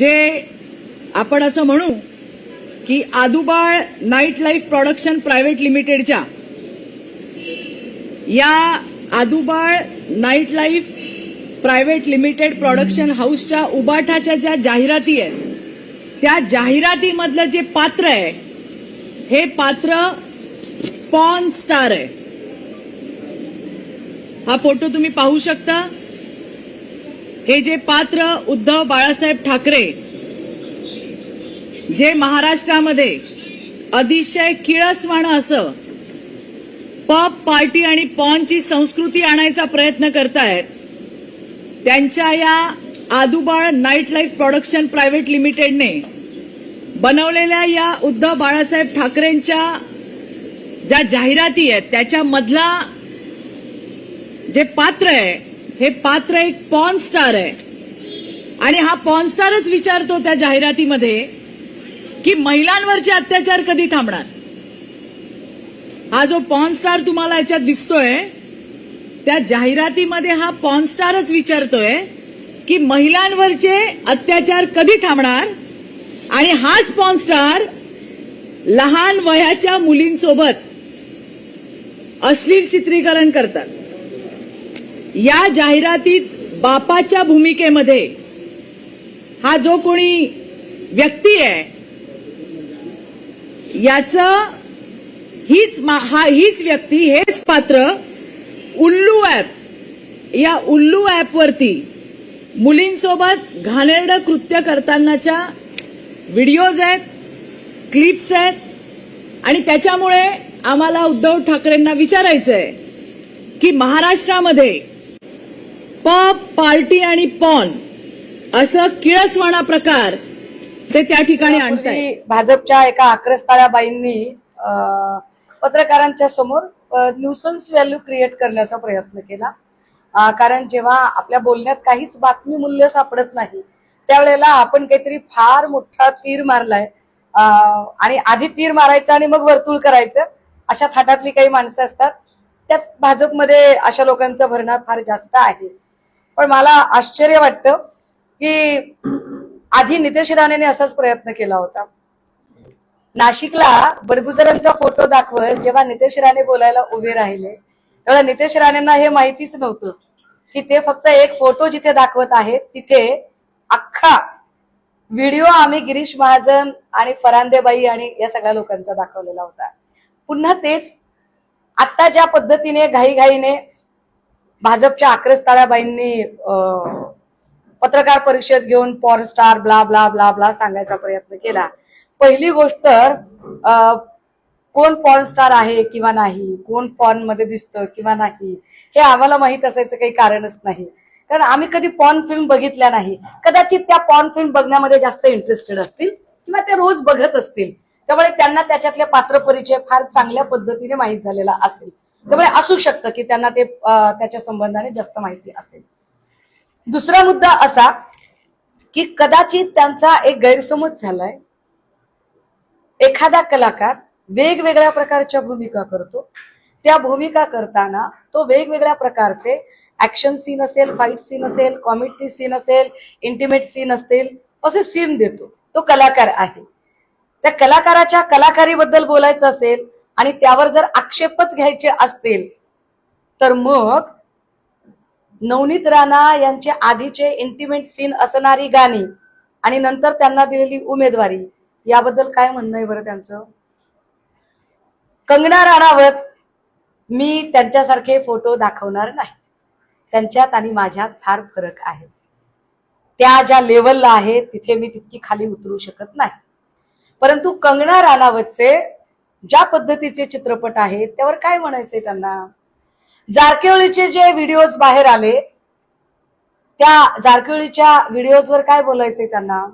जे आपण असं म्हणू की Adubal night life production private लिमिटेडच्या या Adubal night life private limited production हाऊसच्या उबाठाच्या ज्या जाहिराती आहेत त्या जाहिरातीमधलं जे पात्र आहे हे पात्र पॉन स्टार आहे. हा फोटो तुम्ही पाहू शकता. हे जे पात्र उद्धव बाळासाहेब ठाकरे जे महाराष्ट्रामध्ये अतिशय किळसवाणं असं पॉप पार्टी आणि पॉनची संस्कृती आणायचा प्रयत्न करतायत त्यांच्या या Adubal night life production private लिमिटेडने बनवलेल्या या उद्धव बाळासाहेब ठाकरेंच्या ज्या जाहिराती आहेत त्याच्यामधला जे पात्र आहे हे पात्र एक पॉन स्टार आहे. आणि हा पॉन स्टारच विचारतो त्या जाहिरातीमध्ये की महिलांवरचे अत्याचार कधी थांबणार? हा जो पॉन स्टार तुम्हाला याच्यात दिसतोय त्या जाहिरातीमध्ये हा पॉन स्टारच विचारतोय की महिलांवरचे अत्याचार कधी थांबणार? आणि हाच पॉन स्टार लहान वयाच्या मुलींसोबत अश्लील चित्रीकरण करतात. या जाहिरातीत बापाच्या भूमिकेमध्ये हा जो कोणी व्यक्ती आहे याचं हीच हा हीच व्यक्ती हेच पात्र उल्लू ऍप या उल्लू ऍपवरती मुलींसोबत घाणेरडं कृत्य करतानाच्या व्हिडिओज आहेत क्लिप्स आहेत आणि त्याच्यामुळे आम्हाला उद्धव ठाकरेंना विचारायचं आहे की महाराष्ट्रामध्ये पब पार्टी आणि पॉन असं किळसवाणा प्रकार ते त्या ठिकाणी यापूर्वी भाजपच्या एका आक्रस्ताळ्या बाईंनी पत्रकारांच्या समोर न्यूसन्स व्हॅल्यू क्रिएट करण्याचा प्रयत्न केला. कारण जेव्हा आपल्या बोलण्यात काहीच बातमी मूल्य सापडत नाही त्यावेळेला आपण काहीतरी फार मोठा तीर मारलाय. आणि आधी तीर मारायचं आणि मग वर्तुळ करायचं अशा थाटातली काही माणसं असतात. त्यात भाजपमध्ये अशा लोकांचा भरणा फार जास्त आहे. पण मला आश्चर्य वाटतं की आधी नितेश राणेने असाच प्रयत्न केला होता. नाशिकला बडगुजरांचा फोटो दाखवत जेव्हा नितेश राणे बोलायला उभे राहिले तेव्हा नितेश राणेंना हे माहितीच नव्हतं की ते फक्त एक फोटो जिथे दाखवत आहेत तिथे अख्खा व्हिडिओ आम्ही गिरीश महाजन आणि फरांदेबाई आणि या सगळ्या लोकांचा दाखवलेला होता. पुन्हा तेच आता ज्या पद्धतीने घाईघाईने भाजपच्या आक्रस्ताळ्याबाईंनी ताळ्याबाईंनी पत्रकार परिषद घेऊन porn star blah blah blah blah सांगायचा प्रयत्न केला. पहिली गोष्ट तर कोण पॉर्न स्टार आहे किंवा नाही कोण पॉर्नमध्ये दिसतं किंवा नाही हे आम्हाला माहीत असायचं काही कारणच नाही. कारण आम्ही कधी पॉर्न फिल्म बघितल्या नाही. कदाचित त्या पॉर्न फिल्म बघण्यामध्ये जास्त इंटरेस्टेड असतील किंवा ते रोज बघत असतील. त्यामुळे त्यांना त्याच्यातले पात्र परिचय फार चांगल्या पद्धतीने माहीत झालेला असेल. त्यामुळे असू शकतं की त्यांना ते त्याच्या संबंधाने जास्त माहिती असेल. दुसरा मुद्दा असा की कदाचित त्यांचा एक गैरसमज झालाय. एखादा कलाकार वेगवेगळ्या प्रकारच्या भूमिका करतो. त्या भूमिका करताना तो वेगवेगळ्या प्रकारचे ऍक्शन सीन असेल फाईट सीन असेल कॉमेडी सीन असेल इंटिमेट सीन असतील असे सीन देतो. तो कलाकार आहे. त्या कलाकाराच्या कलाकारीबद्दल बोलायचं असेल आणि त्यावर जर आक्षेपच घ्यायचे असतील तर मग नवनीत राणा यांचे आधीचे इंटिमेट सीन असणारी गाणी आणि नंतर त्यांना दिलेली उमेदवारी याबद्दल काय म्हणणं आहे बरं त्यांचं? कंगना राणावत मी त्यांच्यासारखे फोटो दाखवणार नाही. त्यांच्यात आणि माझ्यात फार फरक आहे. त्या ज्या लेवलला आहे तिथे मी तितकी खाली उतरू शकत नाही. परंतु कंगना राणावतचे ज्या पद्धतीचे चित्रपट आहेत त्यावर काय म्हणायचंय त्यांना? जारकिहोळीचे जे व्हिडिओज बाहेर आले त्या जारकिहोळीच्या व्हिडिओजवर काय बोलायचंय त्यांना?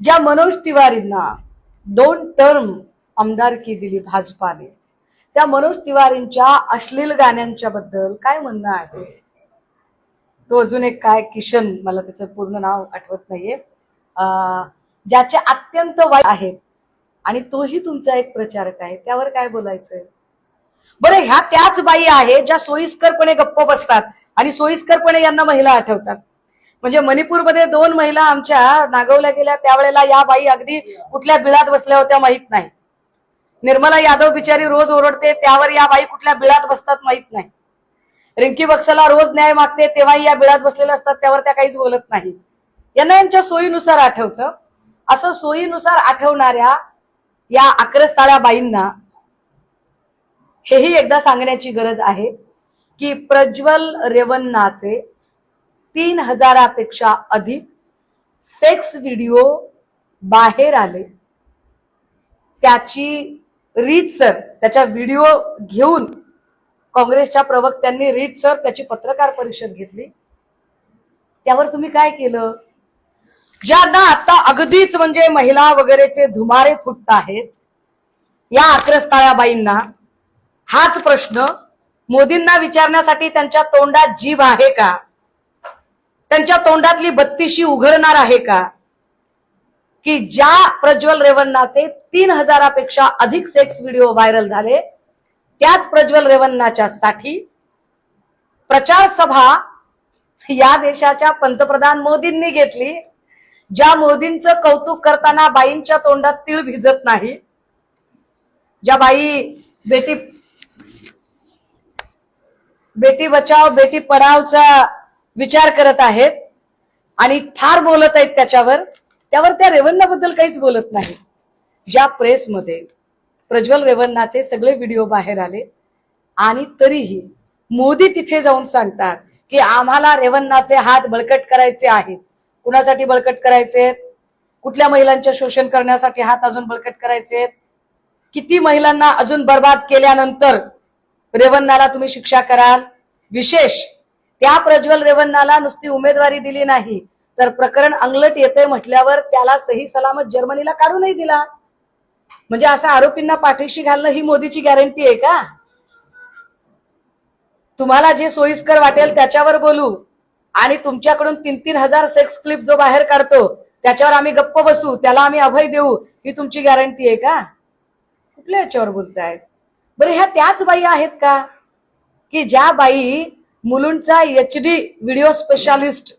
ज्या मनोज तिवारींना दोन टर्म आमदारकी दिली भाजपाने त्या मनोज तिवारींच्या अश्लील गाण्यांच्या बद्दल काय म्हणणं आहे? तो अजून एक काय? किशन मला त्याचं पूर्ण नाव आठवत नाहीये. ज्याचे अत्यंत वाईट आहेत आणि तोही तुमचा एक प्रचारक आहे. त्यावर काय बोलायचंय? बरं ह्या त्याच बाई आहे ज्या सोयीस्करपणे गप्प बसतात आणि सोयीस्करपणे यांना महिला आठवतात. म्हणजे मणिपूरमध्ये दोन महिला आमच्या नागवल्या गेल्या त्यावेळेला या बाई अगदी कुठल्या बिळात बसल्या होत्या माहीत नाही. निर्मला यादव बिचारी रोज ओरडते त्यावर या बाई कुठल्या बिळात बसतात माहीत नाही. रिंकी बक्सला रोज न्याय मागते तेव्हाही या बिळात बसलेल्या असतात त्यावर त्या काहीच बोलत नाही. यांना यांच्या सोयीनुसार आठवतं. असं सोयीनुसार आठवणाऱ्या या आक्रस्ताळ्या बाईंना हेही एकदा सांगण्याची गरज आहे की प्रज्वल रेवन्नाचे तीन हजारापेक्षा अधिक सेक्स व्हिडिओ बाहेर आले. त्याची रीतसर त्याच्या व्हिडिओ घेऊन काँग्रेसच्या प्रवक्त्यांनी रीतसर त्याची पत्रकार परिषद घेतली. त्यावर तुम्ही काय केलं? ज्यांना आता अगदीच म्हणजे महिला वगैरेचे धुमारे फुटत आहेत या आक्रस्ताळाबाईंना हाच प्रश्न मोदींना विचारण्यासाठी त्यांच्या तोंडात जीभ आहे का? त्यांच्या तोंडातली बत्तीशी उघडणार आहे का? की ज्या प्रज्वल रेवन्नाचे तीन हजारापेक्षा अधिक सेक्स व्हिडिओ व्हायरल झाले त्याच प्रज्वल रेवन्नाच्या साठी प्रचार सभा या देशाच्या पंतप्रधान मोदींनी घेतली. ज्या मोदींचं कौतुक करताना बाईंच्या तोंडात तीळ भिजत नाही ज्या बाई बेटी बेटी बचाव बेटी पढावचा विचार करत आहेत आणि फार बोलत आहेत त्याच्यावर त्यावर त्या रेवन्नाबद्दल काहीच बोलत नाही. ज्या प्रेसमध्ये प्रज्वल रेवन्नाचे सगळे व्हिडिओ बाहेर आले आणि तरीही मोदी तिथे जाऊन सांगतात की आम्हाला रेवन्नाचे हात बळकट करायचे आहेत. कुणासाठी बळकट करायचे कुठल्या महिलांचे शोषण करण्यासाठी हात अजून बळकट करायचे किती महिलांना अजून बर्बाद केल्यानंतर रेवन्नाला तुम्ही शिक्षा कराल? विशेष त्या प्रज्वल रेवन्नाला नुसती उमेदवारी दिली नाही तर प्रकरण अंगलट येते म्हटल्यावर त्याला सही सलामत जर्मनीला काढूनही दिला. म्हणजे असं आरोपींना पाठीशी घालणं ही मोदीची गॅरंटी आहे का? तुम्हाला जे सोयीस्कर वाटेल त्याच्यावर बोलू. आणि तुमच्याकडून तीन तीन हजार सेक्स क्लिप जो बाहेर काढतो त्याच्यावर आम्ही गप्प बसू त्याला आम्ही अभय देऊ ही तुमची गॅरंटी आहे का? कुठल्या याच्यावर बोलतायत? बरं ह्या त्याच बाई आहेत का? की ज्या बाई मुलुंडचा एच डी व्हिडिओ स्पेशालिस्ट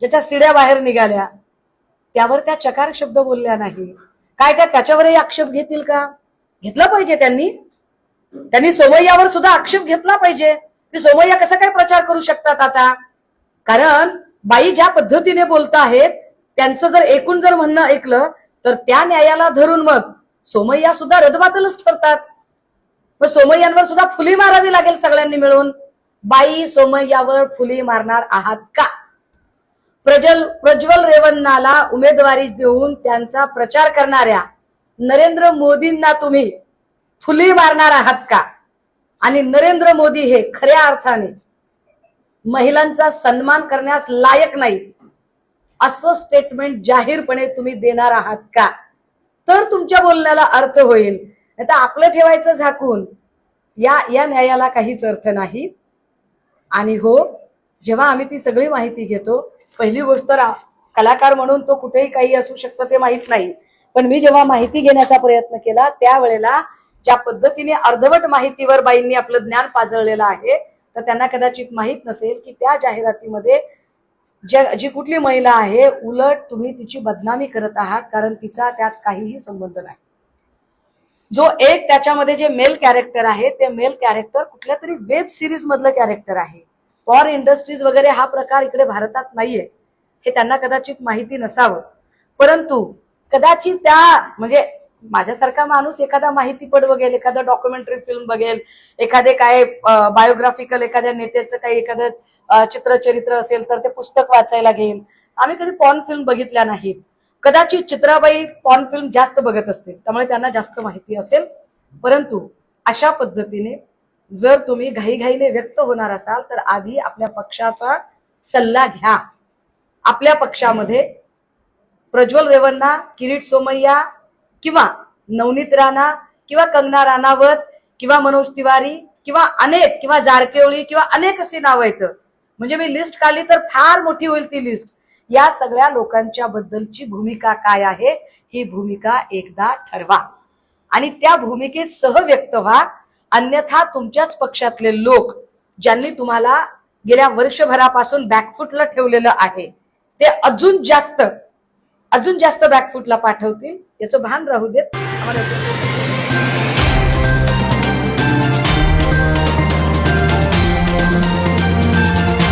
ज्याच्या सिड्या बाहेर निघाल्या त्यावर त्या चकार शब्द बोलल्या नाही. काय काय त्याच्यावरही आक्षेप घेतील का? घेतला पाहिजे त्यांनी. त्यांनी सोमय्यावर सुद्धा आक्षेप घेतला पाहिजे. की सोमय्या कसा काय प्रचार करू शकतात आता? कारण बाई ज्या पद्धतीने बोलत आहेत त्यांचं जर एकूण जर म्हणणं ऐकलं तर त्या न्यायाला धरून मग सोमय्या सुद्धा रदबातलच ठरतात. मग सोमय्यांवर सुद्धा फुली मारावी लागेल सगळ्यांनी मिळून. बाई सोमय्यावर फुली मारणार आहात का? प्रजल प्रज्वल रेवन्नाला उमेदवारी देऊन त्यांचा प्रचार करणाऱ्या नरेंद्र मोदींना तुम्ही फुली मारणार आहात का? आणि नरेंद्र मोदी हे खऱ्या अर्थाने महिलांचा सन्मान करण्यास लायक नाही. असं स्टेटमेंट जाहीरपणे तुम्ही देणार आहात का? तर तुमच्या बोलण्याला अर्थ होईल. नाही तर आपलं ठेवायचं झाकून. या या न्यायाला काहीच अर्थ नाही. आणि हो जेव्हा आम्ही ती सगळी माहिती घेतो पहिली गोष्ट तर कलाकार म्हणून तो कुठेही काही असू शकतं ते माहीत नाही. पण मी जेव्हा माहिती घेण्याचा प्रयत्न केला त्यावेळेला ज्या पद्धतीने अर्धवट माहितीवर बाईंनी आपलं ज्ञान पाजळलेलं आहे तर त्यांना कदाचित माहीत नसेल की त्या जाहिरातीमध्ये ज्या जी कुठली महिला आहे उलट तुम्ही तिची बदनामी करत आहात कारण तिचा त्यात काहीही संबंध नाही. जो एक त्याच्यामध्ये जे मेल कॅरेक्टर आहे ते मेल कॅरेक्टर कुठल्या तरी वेब सिरीज मधलं कॅरेक्टर आहे. फॉर इंडस्ट्रीज वगैरे हा प्रकार इकडे भारतात नाहीये. हे त्यांना कदाचित माहिती नसावं. परंतु कदाचित त्या म्हणजे माझ्यासारखा माणूस एखादा माहितीपट बघेल एखादा डॉक्युमेंटरी फिल्म बघेल एखादे काय बायोग्राफिकल एखाद्या नेत्याचं काही एखादं चित्रचरित्र असेल तर ते पुस्तक वाचायला घेईल आम्ही कधी पॉर्न फिल्म बघितल्या नाहीत. कदाचित चित्राबाई पॉर्न फिल्म जास्त बघत असतील त्यामुळे त्यांना जास्त माहिती असेल. परंतु अशा पद्धतीने जर तुम्ही घाईघाईने व्यक्त होणार असाल तर आधी आपल्या पक्षाचा सल्ला घ्या. आपल्या पक्षामध्ये प्रज्वल रेवन्ना किरीट सोमय्या किंवा नवनीत राणा किंवा कंगना राणावत किंवा मनोज तिवारी किंवा अनेक किंवा जारकेवळी किंवा अनेक अशी नावं आहेत. म्हणजे मी लिस्ट काढली तर फार मोठी होईल ती लिस्ट या सगळ्या लोकांच्या बद्दलची भूमिका काय आहे? ही भूमिका एकदा ठरवा. आणि त्या भूमिकेत सह व्यक्त व्हा. अन्यथा तुमच्याच पक्षातले लोक ज्यांनी तुम्हाला गेल्या वर्षभरापासून बॅकफुटला ठेवलेलं आहे ते अजून जास्त अजून जास्त बॅकफुटला पाठवतील. याचं भान राहू देत. आम्हाला